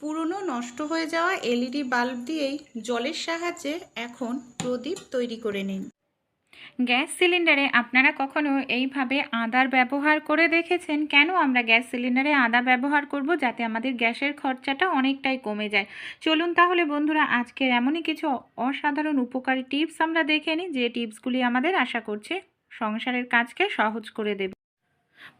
পুরনো নষ্ট হয়ে যাওয়া এলইডি বাল্ব দিয়েই জলের সাহায্যে এখন প্রদীপ তৈরি করে নিন। গ্যাস সিলিন্ডারে আপনারা কখনো এইভাবে আদার ব্যবহার করে দেখেছেন? কেন আমরা গ্যাস সিলিন্ডারে আদা ব্যবহার করব যাতে আমাদের গ্যাসের খরচাটা অনেকটাই কমে যায়? চলুন তাহলে বন্ধুরা, আজকের এমনই কিছু অসাধারণ উপকারী টিপস আমরা দেখে নিই, যে টিপসগুলি আমাদের আশা করছে সংসারের কাজকে সহজ করে দেবে।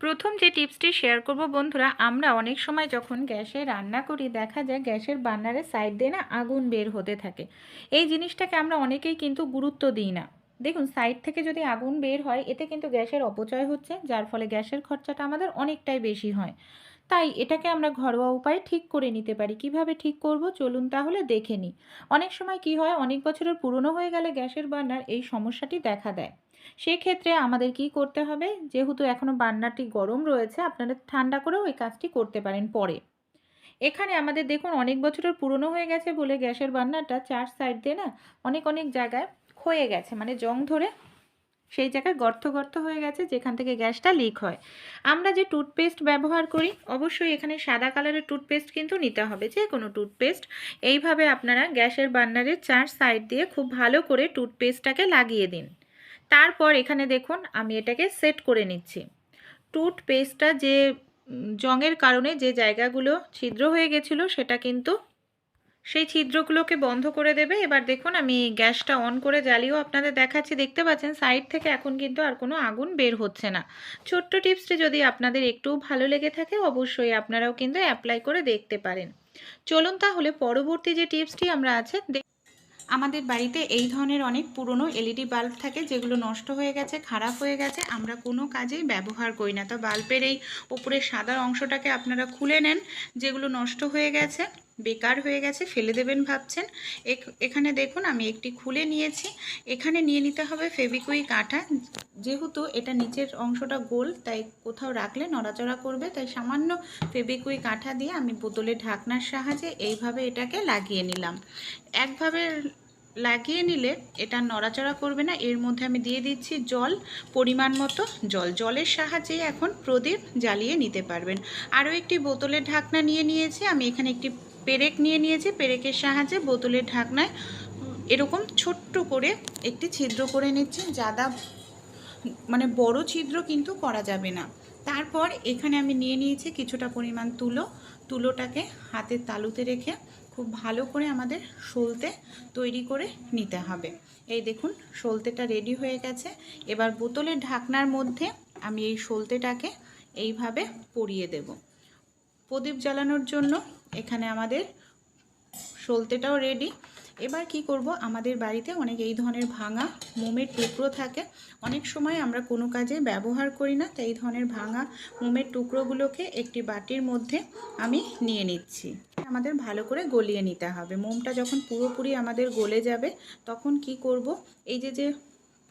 প্রথম যে টিপসটি শেয়ার করব বন্ধুরা, আমরা অনেক সময় যখন গ্যাসে রান্না করি, দেখা যায় গ্যাসের বার্নারের সাইড দিয়ে না আগুন বের হতে থাকে। এই জিনিসটাকে আমরা অনেকেই কিন্তু গুরুত্ব দিই না। দেখুন, সাইড থেকে যদি আগুন বের হয়, এতে কিন্তু গ্যাসের অপচয় হচ্ছে, যার ফলে গ্যাসের খরচাটা আমাদের অনেকটাই বেশি হয়। তাই এটাকে আমরা ঘরোয়া উপায়ে ঠিক করে নিতে পারি। কীভাবে ঠিক করব? চলুন তাহলে দেখে নিই। অনেক সময় কি হয়, অনেক বছরের পুরনো হয়ে গেলে গ্যাসের বার্নার এই সমস্যাটি দেখা দেয়। সেক্ষেত্রে আমাদের কি করতে হবে? যেহেতু এখনও বার্নারটি গরম রয়েছে, আপনারা ঠান্ডা করেও এই কাজটি করতে পারেন পরে। এখানে আমাদের দেখুন অনেক বছরের পুরনো হয়ে গেছে বলে গ্যাসের বার্নারটা চার সাইড দিয়ে না অনেক অনেক জায়গায় ক্ষয়ে গেছে। মানে জং ধরে সেই জায়গায় গর্ত গর্ত হয়ে গেছে যেখান থেকে গ্যাসটা লিক হয়। আমরা যে টুথপেস্ট ব্যবহার করি, অবশ্যই এখানে সাদা কালারের টুথপেস্ট কিন্তু নিতে হবে। যে কোনো টুথপেস্ট এইভাবে আপনারা গ্যাসের বার্নারের চার সাইড দিয়ে খুব ভালো করে টুথপেস্টটাকে লাগিয়ে দিন। তারপর এখানে দেখুন, আমি এটাকে সেট করে নিচ্ছি। টুথপেস্টটা যে জঙের কারণে যে জায়গাগুলো ছিদ্র হয়ে গেছিল, সেটা কিন্তু সেই ছিদ্রগুলোকে বন্ধ করে দেবে। এবার দেখুন, আমি গ্যাসটা অন করে জ্বালিয়েও আপনাদের দেখাচ্ছি। দেখতে পাচ্ছেন সাইড থেকে এখন কিন্তু আর কোনো আগুন বের হচ্ছে না। ছোট্ট টিপসটি যদি আপনাদের একটু ভালো লেগে থাকে, অবশ্যই আপনারাও কিন্তু অ্যাপ্লাই করে দেখতে পারেন। চলুন তাহলে পরবর্তী যে টিপসটি আমরা আছে আমাদের বাড়িতে এই ধরনের অনেক পুরনো এলইডি বাল্ব থাকে যেগুলো নষ্ট হয়ে গেছে, খারাপ হয়ে গেছে। আমরা কোনো কাজেই ব্যবহার করি না। তো বাল্বের এই উপরের সাদা অংশটাকে আপনারা খুলে নেন, যেগুলো নষ্ট হয়ে গেছে। বেকার হয়ে গেছে, ফেলে দেবেন ভাবছেন। এখ- এখানে দেখুন আমি একটি খুলে নিয়েছি। এখানে নিয়ে নিতে হবে ফেবিকুইক আঠা। যেহেতু এটা নিচের অংশটা গোল, তাই কোথাও রাখলে নড়াচড়া করবে। তাই সামান্য ফেবিকুইক আঠা দিয়ে আমি বোতলের ঢাকনার সাহায্যে এইভাবে এটাকে লাগিয়ে নিলাম। একভাবে লাগিয়ে নিলে এটা নড়াচড়া করবে না। এর মধ্যে আমি দিয়ে দিচ্ছি জল, পরিমাণ মতো জল। জলের সাহায্যে এখন প্রদীপ জ্বালিয়ে নিতে পারবেন। আরও একটি বোতলের ঢাকনা নিয়ে নিয়েছি। আমি এখানে একটি পেরেক নিয়ে নিয়েছি, পেরেকের সাহায্যে বোতলের ঢাকনায় এরকম ছোট্ট করে একটি ছিদ্র করে নিচ্ছি, যাদা মানে বড় ছিদ্র কিন্তু করা যাবে না। তারপর এখানে আমি নিয়ে নিয়েছি কিছুটা পরিমাণ তুলো। তুলোটাকে হাতের তালুতে রেখে খুব ভালো করে আমাদের সলতে তৈরি করে নিতে হবে। এই দেখুন, সলতেটা রেডি হয়ে গেছে। এবার বোতলের ঢাকনার মধ্যে আমি এই সলতেটাকে এইভাবে পরিয়ে দেব। প্রদীপ জ্বালানোর জন্য এখানে আমাদের সলতেটাও রেডি এবার কি করব? আমাদের বাড়িতে অনেক এই ধরনের ভাঙা মোমের টুকরো থাকে। অনেক সময় আমরা কোনো কাজে ব্যবহার করি না, তাই এই ধরনের ভাঙা মোমের টুকরোগুলোকে একটি বাটির মধ্যে আমি নিয়ে নিচ্ছি। আমাদের ভালো করে গলিয়ে নিতে হবে। মোমটা যখন পুরোপুরি আমাদের গলে যাবে, তখন কি করব? এই যে যে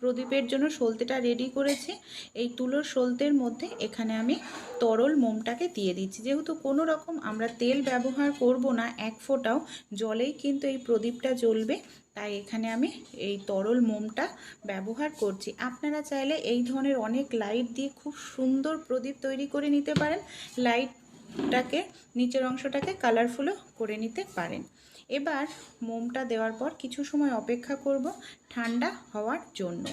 প্রদীপের জন্য সলতেটা রেডি করেছি। এই তুলোর সলতের মধ্যে এখানে আমি তরল মোমটাকে দিয়ে দিচ্ছি। যেহেতু কোনো রকম আমরা তেল ব্যবহার করব না, এক ফোঁটাও জলেই কিন্তু এই প্রদীপটা জ্বলবে। তাই এখানে আমি এই তরল মোমটা ব্যবহার করছি। আপনারা চাইলে এই ধরনের অনেক লাইট দিয়ে খুব সুন্দর প্রদীপ তৈরি করে নিতে পারেন। লাইটটাকে নিচের অংশটাকে কালারফুলও করে নিতে পারেন। এবার মোমটা দেওয়ার পর কিছু সময় অপেক্ষা করব ঠান্ডা হওয়ার জন্য।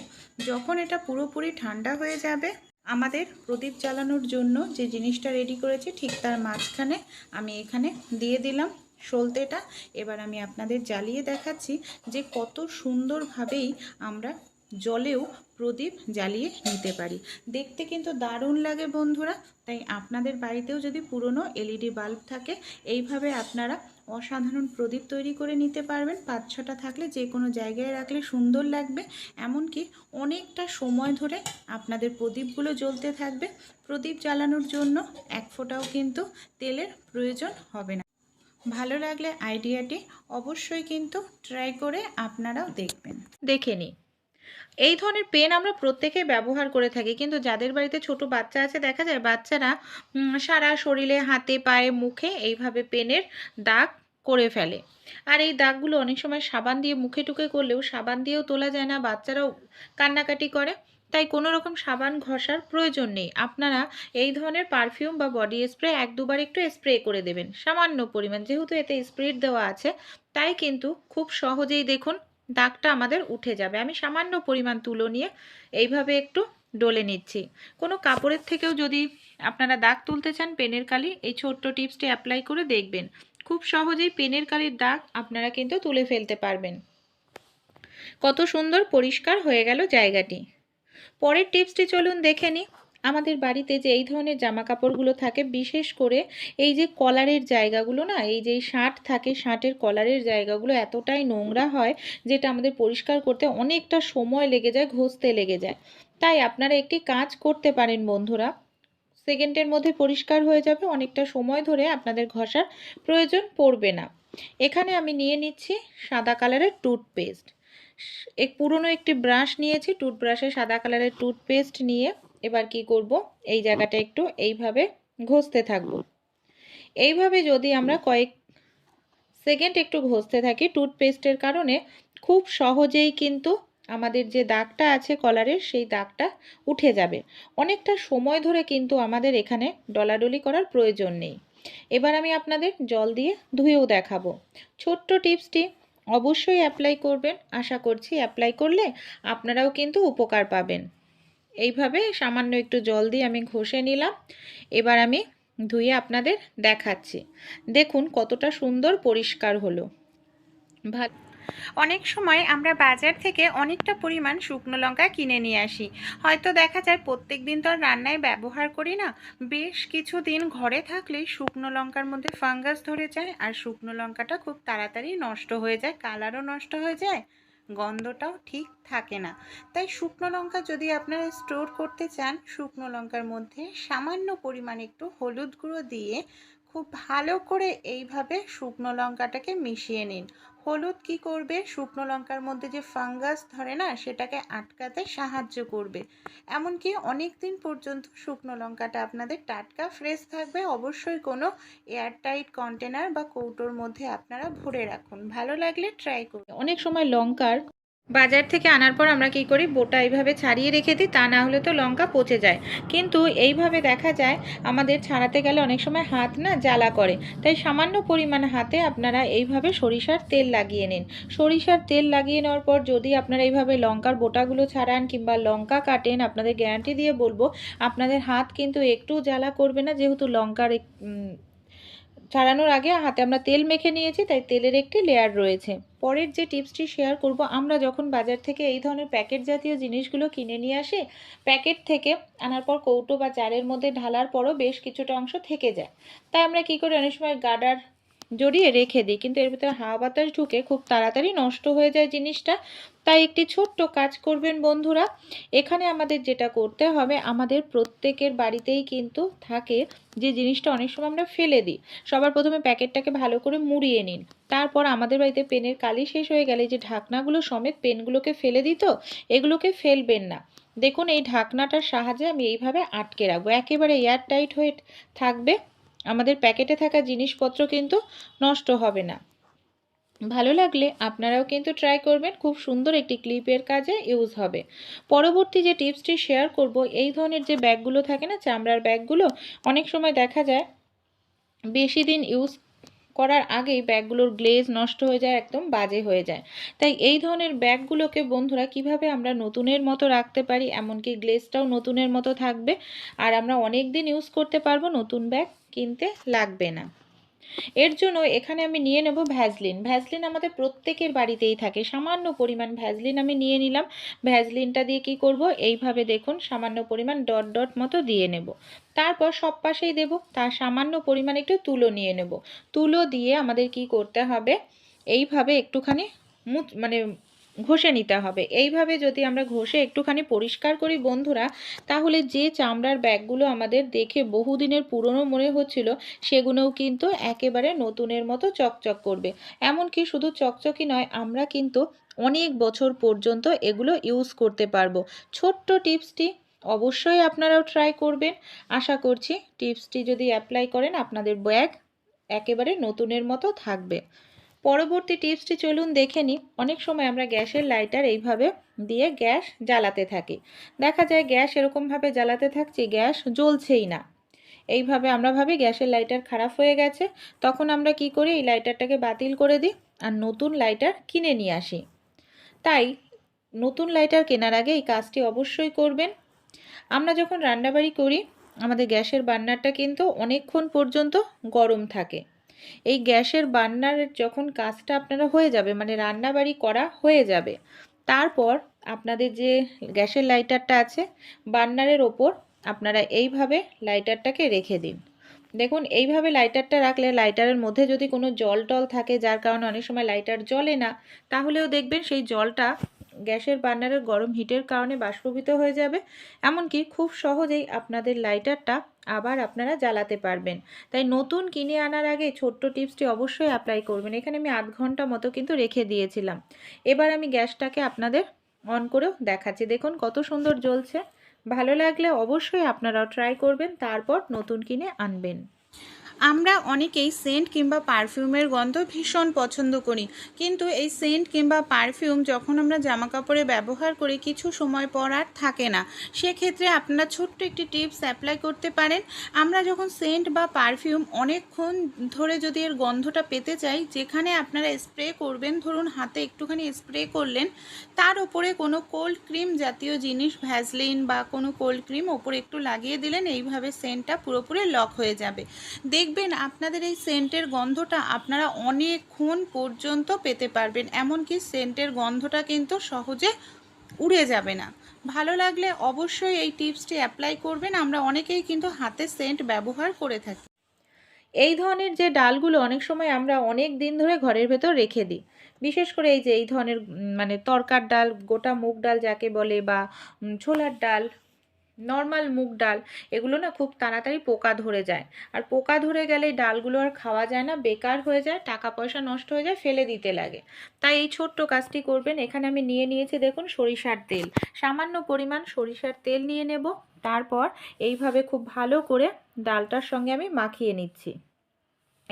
যখন এটা পুরোপুরি ঠান্ডা হয়ে যাবে, আমাদের প্রদীপ জ্বালানোর জন্য যে জিনিসটা রেডি করেছি ঠিক তার মাঝখানে আমি এখানে দিয়ে দিলাম সলতেটা। এবার আমি আপনাদের জ্বালিয়ে দেখাচ্ছি যে কত সুন্দরভাবেই আমরা জলেও প্রদীপ জ্বালিয়ে নিতে পারি। দেখতে কিন্তু দারুণ লাগে বন্ধুরা, তাই আপনাদের বাড়িতেও যদি পুরনো এলইডি বাল্ব থাকে, এইভাবে আপনারা অসাধারণ প্রদীপ তৈরি করে নিতে পারবেন। পাঁচ ছটা থাকলে যে কোনো জায়গায় রাখলে সুন্দর লাগবে। এমনকি অনেকটা সময় ধরে আপনাদের প্রদীপগুলো জ্বলতে থাকবে। প্রদীপ জ্বালানোর জন্য এক ফোঁটাও কিন্তু তেলের প্রয়োজন হবে না। ভালো লাগলে আইডিয়াটি অবশ্যই কিন্তু ট্রাই করে আপনারাও দেখবেন। দেখে নিই এই ধরনের পেন আমরা প্রত্যেকেই ব্যবহার করে থাকি, কিন্তু যাদের বাড়িতে ছোট বাচ্চা আছে, দেখা যায় বাচ্চারা সারা শরীরে, হাতে, পায়ে, মুখে এইভাবে পেনের দাগ করে ফেলে। আর এই দাগগুলো অনেক সময় সাবান দিয়ে মুখে টুকে করলেও সাবান দিয়েও তোলা যায় না, বাচ্চারাও কান্নাকাটি করে। তাই কোনো রকম সাবান ঘষার প্রয়োজন নেই। আপনারা এই ধরনের পারফিউম বা বডি স্প্রে এক দুবার একটু স্প্রে করে দেবেন, সামান্য পরিমাণ। যেহেতু এতে স্প্রিট দেওয়া আছে, তাই কিন্তু খুব সহজেই দেখুন দাগটা আমাদের উঠে যাবে। আমি সামান্য পরিমাণ তুলো নিয়ে এইভাবে একটু ডলে নিচ্ছি। কোনো কাপড়ের থেকেও যদি আপনারা দাগ তুলতে চান, পেনের কালি এই ছোট্ট টিপসটি অ্যাপ্লাই করে দেখবেন। খুব সহজেই পেনের কালির দাগ আপনারা কিন্তু তুলে ফেলতে পারবেন। কত সুন্দর পরিষ্কার হয়ে গেল জায়গাটি। পরের টিপসটি চলুন দেখে নিই। আমাদের বাড়িতে যে এই ধরনের জামা কাপড়গুলো থাকে, বিশেষ করে এই যে কলারের জায়গাগুলো না, এই যে শার্ট থাকে, শার্টের কলারের জায়গাগুলো এতটাই নোংরা হয়, যেটা আমাদের পরিষ্কার করতে অনেকটা সময় লেগে যায়, ঘষতে লেগে যায়। তাই আপনারা একটি কাজ করতে পারেন বন্ধুরা। সেকেন্ডের মধ্যে পরিষ্কার হয়ে যাবে, অনেকটা সময় ধরে আপনাদের ঘষার প্রয়োজন পড়বে না। এখানে আমি নিয়ে নিচ্ছি সাদা কালারের টুথপেস্ট এক পুরনো একটি ব্রাশ নিয়েছি টুথব্রাশে সাদা কালারের টুথপেস্ট নিয়ে এবার কি করব? এই জায়গাটা একটু এইভাবে ঘষতে থাকব। এইভাবে যদি আমরা কয়েক সেকেন্ড একটু ঘষতে থাকি টুথপেস্টের কারণে, খুব সহজেই কিন্তু আমাদের যে দাগটা আছে কলারের, সেই দাগটা উঠে যাবে। অনেকটা সময় ধরে কিন্তু আমাদের এখানে ডলাডলি করার প্রয়োজন নেই। এবার আমি আপনাদের জল দিয়ে ধুয়েও দেখাবো। ছোট্ট টিপসটি অবশ্যই অ্যাপ্লাই করবেন। আশা করছি অ্যাপ্লাই করলে আপনারাও কিন্তু উপকার পাবেন। এইভাবে সামান্য একটু জল দিয়ে আমি ঘষে নিলাম। এবার আমি ধুয়ে আপনাদের দেখাচ্ছি। দেখুন কতটা সুন্দর পরিষ্কার হলো। ভালো অনেক সময় আমরা বাজার থেকে অনেকটা পরিমাণ শুকনো লঙ্কা কিনে নিয়ে আসি। হয়তো দেখা যায় প্রত্যেক দিন তো আর রান্নায় ব্যবহার করি না। বেশ কিছু দিন ঘরে থাকলে শুকনো লঙ্কার মধ্যে ফাঙ্গাস ধরে যায় আর শুকনো লঙ্কাটা খুব তাড়াতাড়ি নষ্ট হয়ে যায়, কালারও নষ্ট হয়ে যায়, গন্ধটাও ঠিক থাকে না। তাই শুকনো লঙ্কা যদি আপনারা স্টোর করতে চান, শুকনো লঙ্কার মধ্যে সামান্য পরিমাণ একটু হলুদ গুঁড়ো দিয়ে খুব ভালো করে এইভাবে শুকনো লঙ্কাটাকে মিশিয়ে নিন। হলুদ কি করবে? শুকনো লঙ্কার মধ্যে যে ফাঙ্গাস ধরে না, সেটাকে আটকাতে সাহায্য করবে। এমনকি অনেক দিন পর্যন্ত শুকনো লঙ্কাটা আপনাদের টাটকা ফ্রেশ থাকবে। অবশ্যই কোনো এয়ারটাইট কন্টেনার বা কৌটোর মধ্যে আপনারা ভরে রাখুন। ভালো লাগলে ট্রাই করুন। অনেক সময় লঙ্কার বাজার থেকে আনার পর আমরা কি করি? বোটা এইভাবে ছাড়িয়ে রেখে দিই, তা না হলে তো লঙ্কা পচে যায়। কিন্তু এইভাবে দেখা যায়, আমাদের ছাড়াতে গেলে অনেক সময় হাত না জ্বালা করে। তাই সামান্য পরিমাণ হাতে আপনারা এইভাবে সরিষার তেল লাগিয়ে নিন। সরিষার তেল লাগিয়ে নেওয়ার পর যদি আপনারা এইভাবে লঙ্কার বোটাগুলো ছাড়ান কিংবা লঙ্কা কাটেন, আপনাদের গ্যারান্টি দিয়ে বলব, আপনাদের হাত কিন্তু একটু জ্বালা করবে না, যেহেতু লঙ্কার ছাড়ানোর আগে হাতে আমরা তেল মেখে নিয়েছি, তাই তেলের একটি লেয়ার রয়েছে। পরের যে টিপসটি শেয়ার করব, আমরা যখন বাজার থেকে এই ধরনের প্যাকেট জাতীয় জিনিসগুলো কিনে নিয়ে আসি প্যাকেট থেকে আনার পর কৌটো বা চারের মধ্যে ঢালার পরও বেশ কিছুটা অংশ থেকে যায়। তাই আমরা কি করি, অনেক সময় গার্ডার জড়িয়ে রেখে দিই। কিন্তু এর ভিতরে হাওয়া বাতাস ঢুকে খুব তাড়াতাড়ি নষ্ট হয়ে যায় জিনিসটা। তাই একটি ছোট্ট কাজ করবেন বন্ধুরা। এখানে আমাদের যেটা করতে হবে, আমাদের প্রত্যেকের বাড়িতেই কিন্তু থাকে যে জিনিসটা অনেক সময় আমরা ফেলে দিই। সবার প্রথমে প্যাকেটটাকে ভালো করে মুড়িয়ে নিন। তারপর আমাদের বাড়িতে পেনের কালি শেষ হয়ে গেলে যে ঢাকনাগুলো সমেত পেনগুলোকে ফেলে দিত এগুলোকে ফেলবেন না। দেখুন, এই ঢাকনাটার সাহায্যে আমি এইভাবে আটকে রাখব। একেবারে এয়ার টাইট হয়ে থাকবে। আমাদের প্যাকেটে থাকা জিনিসপত্র কিন্তু নষ্ট হবে না। ভালো লাগলে আপনারাও কিন্তু ট্রাই করবেন, খুব সুন্দর একটি ক্লিপের কাজে ইউজ হবে। পরবর্তী যে টিপসটি শেয়ার করব, এই ধরনের যে ব্যাগগুলো থাকে না, চামড়ার ব্যাগগুলো, অনেক সময় দেখা যায়, বেশি দিন ইউজ করার আগেই ব্যাগগুলোর গ্লেজ নষ্ট হয়ে যায়, একদম বাজে হয়ে যায়। তাই এই ধরনের ব্যাগগুলোকে বন্ধুরা কীভাবে আমরা নতুনের মতো রাখতে পারি, এমনকি গ্লেজটাও নতুনের মতো থাকবে, আর আমরা অনেক দিন ইউজ করতে পারব নতুন ব্যাগ কিনতে লাগবে না। এর জন্য এখানে আমি নিয়ে নেব ভ্যাজলিন ভ্যাজলিন আমাদের প্রত্যেকের বাড়িতেই থাকে। সামান্য পরিমাণ ভ্যাজলিন আমি নিয়ে নিলাম। ভ্যাজলিনটা দিয়ে কি করব? এইভাবে দেখুন, সামান্য পরিমাণ ডট ডট মতো দিয়ে নেব। তারপর সব পাশেই দেবো। তার সামান্য পরিমাণ একটু তুলো নিয়ে নেব। তুলো দিয়ে আমাদের কি করতে হবে? এইভাবে একটুখানি মানে ঘষে নিতে হবে। এইভাবে যদি আমরা ঘষে একটুখানি পরিষ্কার করি বন্ধুরা, তাহলে যে চামড়ার ব্যাগগুলো আমাদের দেখে বহুদিনের পুরনো মনে হচ্ছিল, সেগুলোও কিন্তু একেবারে নতুনের মতো চকচক করবে। এমনকি শুধু চকচকই নয়, আমরা কিন্তু অনেক বছর পর্যন্ত এগুলো ইউজ করতে পারব। ছোট্ট টিপসটি অবশ্যই আপনারাও ট্রাই করবেন। আশা করছি টিপসটি যদি অ্যাপ্লাই করেন, আপনাদের ব্যাগ একেবারে নতুনের মতো থাকবে। পরবর্তী টিপসটি চলুন দেখে নিই। অনেক সময় আমরা গ্যাসের লাইটার এইভাবে দিয়ে গ্যাস জ্বালাতে থাকি। দেখা যায় গ্যাস এরকমভাবে জ্বালাতে থাকছি, গ্যাস জ্বলছেই না। এইভাবে আমরা ভাবি গ্যাসের লাইটার খারাপ হয়ে গেছে। তখন আমরা কি করি? এই লাইটারটাকে বাতিল করে দিই আর নতুন লাইটার কিনে নিয়ে আসি। তাই নতুন লাইটার কেনার আগে এই কাজটি অবশ্যই করবেন। আমরা যখন রান্নাবাড়ি করি, আমাদের গ্যাসের বার্নারটা কিন্তু অনেকক্ষণ পর্যন্ত গরম থাকে। এই গ্যাসের বার্নারের যখন কাজটা আপনারা হয়ে যাবে মানে রান্নাবাড়ি করা হয়ে যাবে, তারপর আপনাদের যে গ্যাসের লাইটারটা আছে বার্নারের ওপর আপনারা এইভাবে লাইটারটাকে রেখে দিন। দেখুন, এইভাবে লাইটারটা রাখলে, লাইটারের মধ্যে যদি কোনো জল টল থাকে, যার কারণে অনেক সময় লাইটার জ্বলে না, তাহলেও দেখবেন সেই জলটা গ্যাসের বার্নারের গরম হিটের কারণে বাষ্পীভূত হয়ে যাবে। এমনকি খুব সহজেই আপনাদের লাইটারটা আবার আপনারা জ্বালাতে পারবেন। তাই নতুন কিনে আনার আগে ছোট্ট টিপসটি অবশ্যই অ্যাপ্লাই করবেন। এখানে আমি আধ ঘণ্টা মতো কিন্তু রেখে দিয়েছিলাম। এবার আমি গ্যাসটাকে আপনাদের অন করেও দেখাচ্ছি। দেখুন কত সুন্দর জ্বলছে। ভালো লাগলে অবশ্যই আপনারাও ট্রাই করবেন, তারপর নতুন কিনে আনবেন। আমরা অনেকেই সেন্ট কিংবা পারফিউমের গন্ধ ভীষণ পছন্দ করি। কিন্তু এই সেন্ট কিংবা পারফিউম যখন আমরা জামা কাপড়ে ব্যবহার করি, কিছু সময় পর আর থাকে না। সেক্ষেত্রে আপনারা ছোট্ট একটি টিপস অ্যাপ্লাই করতে পারেন। আমরা যখন সেন্ট বা পারফিউম অনেকক্ষণ ধরে যদি এর গন্ধটা পেতে চাই, যেখানে আপনারা স্প্রে করবেন, ধরুন হাতে একটুখানি স্প্রে করলেন, তার উপরে কোনো কোল্ড ক্রিম জাতীয় জিনিস ভ্যাসলিন বা কোনো কোল্ড ক্রিম ওপরে একটু লাগিয়ে দিলেন, এইভাবে সেন্টটা পুরোপুরি লক হয়ে যাবে। দেখবেন আপনাদের এই সেন্টের গন্ধটা আপনারা অনেকক্ষণ পর্যন্ত পেতে পারবেন। এমনকি সেন্টের গন্ধটা কিন্তু সহজে উড়ে যাবে না। ভালো লাগলে অবশ্যই এই টিপসটি অ্যাপ্লাই করবেন। আমরা অনেকেই কিন্তু হাতে সেন্ট ব্যবহার করে থাকি। এই ধরনের যে ডালগুলো অনেক সময় আমরা অনেক দিন ধরে ঘরের ভেতর রেখে দিই। বিশেষ করে এই যে এই ধরনের মানে তরকার ডাল, গোটা মুগ ডাল যাকে বলে বা ছোলার ডাল নর্মাল মুগ ডাল, এগুলো না খুব তাড়াতাড়ি পোকা ধরে যায়। আর পোকা ধরে গেলে ডালগুলো আর খাওয়া যায় না, বেকার হয়ে যায়, টাকা পয়সা নষ্ট হয়ে যায়, ফেলে দিতে লাগে। তাই এই ছোট্ট কাজটি করবেন, এখানে আমি নিয়ে নিয়েছি দেখুন সরিষার তেল। সামান্য পরিমাণ সরিষার তেল নিয়ে নেব, তারপর এইভাবে খুব ভালো করে ডালটার সঙ্গে আমি মাখিয়ে নিচ্ছি।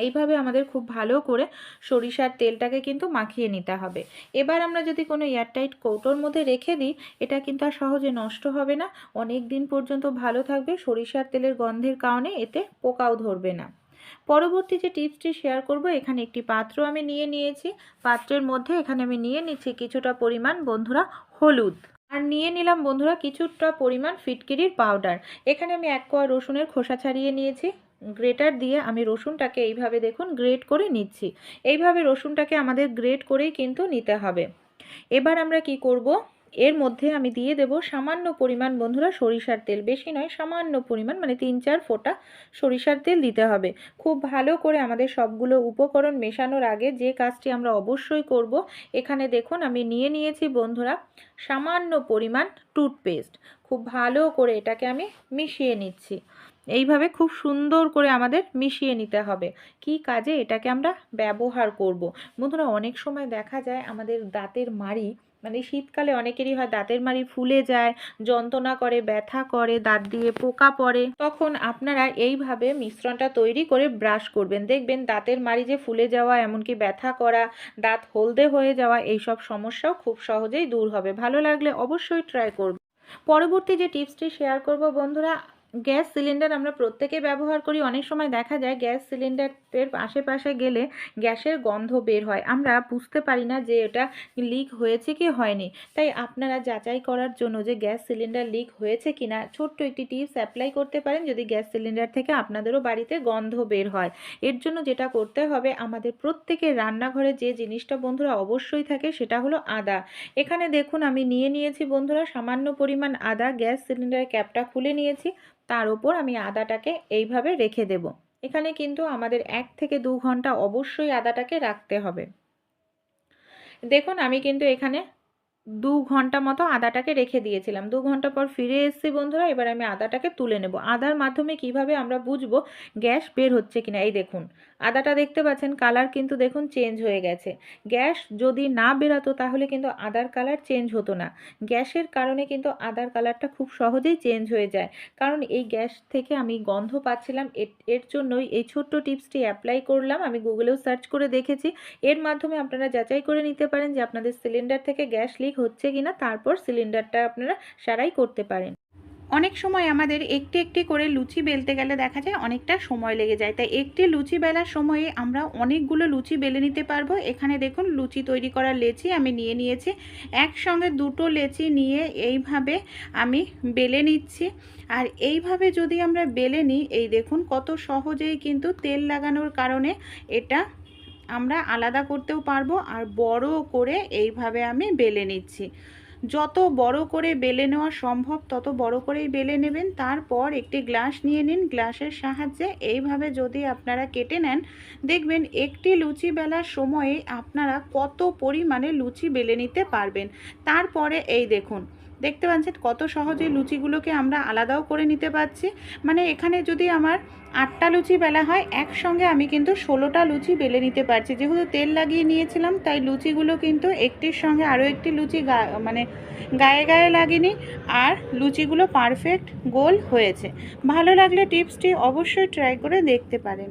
এইভাবে আমাদের খুব ভালো করে সরিষার তেলটাকে কিন্তু মাখিয়ে নিতে হবে। এবার আমরা যদি কোনো এয়ারটাইট কৌটোর মধ্যে রেখে দিই, এটা কিন্তু আর সহজে নষ্ট হবে না। অনেক দিন পর্যন্ত ভালো থাকবে, সরিষার তেলের গন্ধের কারণে এতে পোকাও ধরবে না। পরবর্তী যে টিপসটি শেয়ার করব, এখানে একটি পাত্র আমি নিয়ে নিয়েছি। পাত্রের মধ্যে এখানে আমি নিয়ে নিচ্ছি কিছুটা পরিমাণ, বন্ধুরা, হলুদ। আর নিয়ে নিলাম, বন্ধুরা, কিছুটা পরিমাণ ফিটকিরির পাউডার। এখানে আমি এক কোয়া রসুনের খোসা ছাড়িয়ে নিয়েছি। গ্রেটার দিয়ে আমি রসুনটাকে এইভাবে দেখুন গ্রেট করে নিচ্ছি। এইভাবে রসুনটাকে আমাদের গ্রেট করেই কিন্তু নিতে হবে। এবার আমরা কি করব? এর মধ্যে আমি দিয়ে দেব সামান্য পরিমাণ বন্ধুরা সরিষার তেল। বেশি নয়, সামান্য পরিমাণ মানে তিন চার ফোঁটা সরিষার তেল দিতে হবে। খুব ভালো করে আমাদের সবগুলো উপকরণ মেশানোর আগে যে কাজটি আমরা অবশ্যই করব, এখানে দেখুন আমি নিয়ে নিয়েছি বন্ধুরা সামান্য পরিমাণ টুথপেস্ট। খুব ভালো করে এটাকে আমি মিশিয়ে নিচ্ছি। এইভাবে খুব সুন্দর করে আমাদের মিশিয়ে নিতে হবে। কি কাজে এটাকে আমরা ব্যবহার করব? বন্ধুরা, অনেক সময় দেখা যায় আমাদের দাঁতের মাড়ি মানে শীতকালে অনেকেরই হয় দাঁতের মাড়ি ফুলে যায়, যন্ত্রণা করে, ব্যথা করে, দাঁত দিয়ে পোকা পড়ে। তখন আপনারা এইভাবে মিশ্রণটা তৈরি করে ব্রাশ করবেন। দেখবেন দাঁতের মাড়ি যে ফুলে যাওয়া, এমনকি ব্যথা করা, দাঁত হলদে হয়ে যাওয়া, এইসব সমস্যাও খুব সহজেই দূর হবে। ভালো লাগলে অবশ্যই ট্রাই করব পরবর্তী যে টিপসটি শেয়ার করব বন্ধুরা গ্যাস সিলিন্ডার আমরা প্রত্যেকে ব্যবহার করি। অনেক সময় দেখা যায় গ্যাস সিলিন্ডারের আশেপাশে গেলে গ্যাসের গন্ধ বের হয়। আমরা বুঝতে পারি না যে এটা লিক হয়েছে কি হয়নি। তাই আপনারা যাচাই করার জন্য যে গ্যাস সিলিন্ডার লিক হয়েছে কি না, ছোট্ট একটি টিপস অ্যাপ্লাই করতে পারেন যদি গ্যাস সিলিন্ডার থেকে আপনাদেরও বাড়িতে গন্ধ বের হয়। এর জন্য যেটা করতে হবে, আমাদের প্রত্যেকের রান্নাঘরে যে জিনিসটা বন্ধুরা অবশ্যই থাকে সেটা হলো আদা। এখানে দেখুন আমি নিয়ে নিয়েছি বন্ধুরা সামান্য পরিমাণ আদা। গ্যাস সিলিন্ডারের ক্যাপটা খুলে নিয়েছি। তার ওপর আমি আদাটাকে এইভাবে রেখে দেব। এখানে কিন্তু আমাদের এক থেকে দু ঘণ্টা অবশ্যই আদাটাকে রাখতে হবে। দেখুন, আমি কিন্তু এখানে দু ঘণ্টা মতো আদাটাকে রেখে দিয়েছিলাম। দু ঘণ্টা পর ফিরে এসেছি বন্ধুরা, এবার আমি আদাটাকে তুলে নেব। আদার মাধ্যমে কীভাবে আমরা বুঝব গ্যাস বের হচ্ছে কিনা? এই দেখুন, আদাটা দেখতে পাচ্ছেন, কালার কিন্তু দেখুন চেঞ্জ হয়ে গেছে। গ্যাস যদি না বেরাতো তাহলে কিন্তু আদার কালার চেঞ্জ হতো না। গ্যাসের কারণে কিন্তু আদার কালারটা খুব সহজেই চেঞ্জ হয়ে যায়। কারণ এই গ্যাস থেকে আমি গন্ধ পাচ্ছিলাম এর জন্যই এই ছোট্ট টিপসটি অ্যাপ্লাই করলাম। আমি গুগলেও সার্চ করে দেখেছি। এর মাধ্যমে আপনারা যাচাই করে নিতে পারেন যে আপনাদের সিলিন্ডার থেকে গ্যাস লিক হচ্ছে কিনা তারপর সিলিন্ডারটা আপনারা সারাই করতে পারেন। অনেক সময় আমাদের একটি একটি করে লুচি বেলতে গেলে দেখা যায় অনেকটা সময় লেগে যায়। তাই একটি লুচি বেলার সময়ে আমরা অনেকগুলো লুচি বেলে নিতে পারব। এখানে দেখুন লুচি তৈরি করার লেচি আমি নিয়ে নিয়েছি। একসঙ্গে দুটো লেচি নিয়ে এইভাবে আমি বেলে নিচ্ছি। আর এইভাবে যদি আমরা বেলে নিই, এই দেখুন কত সহজেই কিন্তু তেল লাগানোর কারণে এটা আমরা আলাদা করতেও পারব আর বড় করে এইভাবে আমি বেলে নিচ্ছি। যত বড় করে বেলে নেওয়া সম্ভব, তত বড় করেই বেলে নেবেন। তারপর একটি গ্লাস নিয়ে নিন। গ্লাসের সাহায্যে এইভাবে যদি আপনারা কেটে নেন, দেখবেন একটি লুচি বেলার সময়ে আপনারা কত পরিমাণে লুচি বেলে নিতে পারবেন। তারপরে এই দেখুন দেখতে পাচ্ছেন কত সহজে লুচিগুলোকে আমরা আলাদাও করে নিতে পারছি। মানে এখানে যদি আমার আটটা লুচি বেলা হয়, একসঙ্গে আমি কিন্তু ষোলোটা লুচি বেলে নিতে পারছি। যেহেতু তেল লাগিয়ে নিয়েছিলাম, তাই লুচিগুলো কিন্তু একটির সঙ্গে আরও একটি লুচি মানে গায়ে গায়ে লাগেনি আর লুচিগুলো পারফেক্ট গোল হয়েছে। ভালো লাগলে টিপসটি অবশ্যই ট্রাই করে দেখতে পারেন।